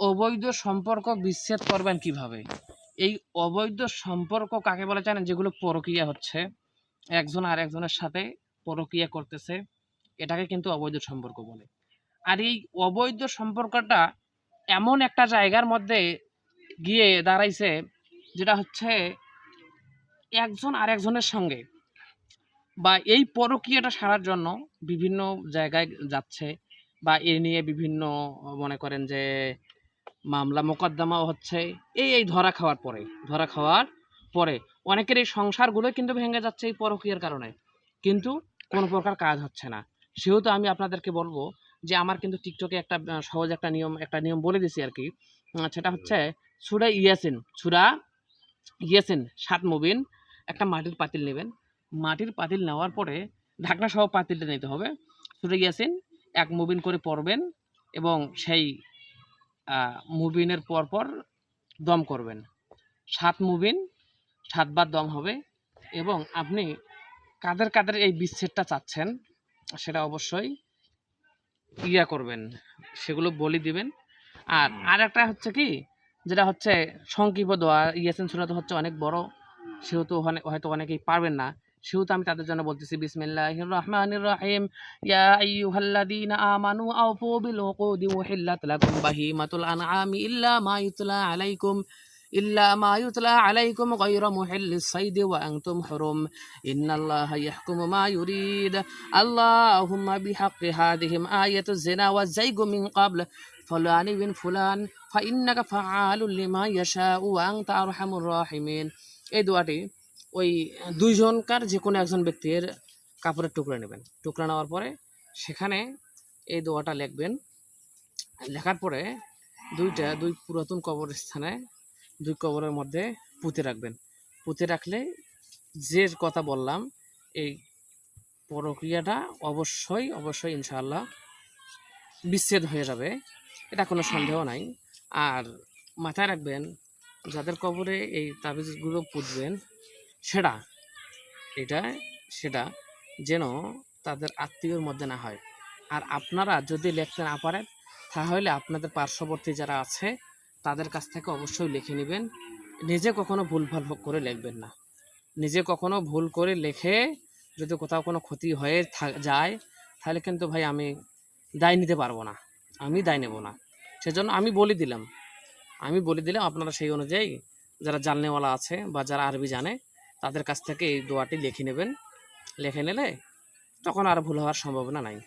অবৈধ সম্পর্ক বিচ্ছেদ করবেন কীভাবে? এই অবৈধ সম্পর্ক কাকে বলে জানেন? যেগুলো পরকীয়া হচ্ছে। একজন আর একজনের সাথে পরকীয়া করতেছে। এটাকে কিন্তু অবৈধ সম্পর্ক বলে। আর এই অবৈধ সম্পর্কটা এমন একটা জায়গার মধ্যে গিয়ে দাঁড়াইছে, যেটা হচ্ছে একজন আর একজনের সঙ্গে বা এই পরকীয়াটা সারার জন্য বিভিন্ন জায়গায় যাচ্ছে বা এ নিয়ে বিভিন্ন মনে করেন যে মামলা মোকদ্দমাও হচ্ছে। এই এই ধরা খাওয়ার পরে, ধরা খাওয়ার পরে অনেকের এই সংসারগুলো কিন্তু ভেঙে যাচ্ছে এই পরকীয়ার কারণে। কিন্তু কোনো প্রকার কাজ হচ্ছে না। সেহেতু আমি আপনাদেরকে বলব যে আমার কিন্তু টিকটকে একটা সহজ একটা নিয়ম একটা নিয়ম বলে দিছি আর কি। সেটা হচ্ছে সুরা ইয়াসিন সুরা ইয়াসিন, সাত মুবিন, একটা মাটির পাতিল নেবেন। মাটির পাতিল নেওয়ার পরে ঢাকনা সহ পাতিলটা নিতে হবে। সুরা ইয়াসিন, এক মুবিন করে পড়বেন এবং সেই মুবিনের পরপর দম করবেন। সাত মুবিন সাতবার দম হবে এবং আপনি কাদের কাদের এই বিচ্ছেদটা চাচ্ছেন সেটা অবশ্যই ইয়া করবেন সেগুলো বলে দিবেন। আর আর একটা হচ্ছে কি যেটা হচ্ছে সংক্ষিপ্ত দোয়া ইয়াসিন সুরাত হচ্ছে অনেক বড় সেহেতু হয়তো অনেকেই পারবেন না। সেহেতু আমি তাদের জন্য বলতেছি, বিসমিল্লাহির রহমানির রহিম। ইয়া আইয়ুহাল্লাযীনা আমানু আউফু বিল উকুদি ওয়াহিল্লাত লাকুম বাহিমাতুল আনআমি ইল্লা মা ইউতলা আলাইকুম, ইল্লা মা ইউতলা আলাইকুম গায়রা মুহিল্লিস সাইদি ওয়া আনতুম হুরুম। ইন্নাল্লাহা ইয়াহকুমু মা ইউরিদ। আল্লাহুম্মা বিহাqqi হাযিহিম আয়াতুজ জিনা ওয়া যায়গু মিন ক্বাবল। ফুলানি বিন ফুলান, ফাইন্নাকা ফাআলুল লিমা ইয়াশাউ ওয়া আনতা আরহামুর রাহিমিন। এই দোয়াটি ওই দুইজনকার যে কোনো একজন ব্যক্তির কাপড়ের টুকরা নেবেন। টুকরা নেওয়ার পরে সেখানে এই দোয়াটা লিখবেন। লেখার পরে দুইটা, দুই পুরাতন কবরস্থানে দুই কবরের মধ্যে পুঁতে রাখবেন। পুঁতে রাখলে যে কথা বললাম, এই প্রক্রিয়াটা অবশ্যই অবশ্যই ইনশাআল্লাহ বিচ্ছেদ হয়ে যাবে। এটা কোনো সন্দেহ নাই। আর মাথায় রাখবেন, যাদের কবরে এই তাবিজগুলো পুঁতবেন সেটা, এটা, সেটা যেন তাদের আত্মীয়র মধ্যে না হয়। আর আপনারা যদি লিখতে না পারেন, তাহলে আপনাদের পার্শ্ববর্তী যারা আছে, তাদের কাছ থেকে অবশ্যই লিখে নেবেন। নিজে কখনো ভুলভাল করে লিখবেন না। নিজে কখনো ভুল করে লিখে যদি কোথাও কোনো ক্ষতি হয়ে যায়, তাহলে কিন্তু ভাই আমি দায় নিতে পারব না। আমি দায় নেব না। সেজন্য আমি বলে দিলাম। আমি বলে দিলাম আপনারা সেই অনুযায়ী যারা জাননেওয়ালা আছে বা যারা আরবি জানে তাদের কাছ থেকে এই দোয়াটি লিখে নেবেন। লিখে নিলে তখন আর ভুল হওয়ার সম্ভাবনা নাই।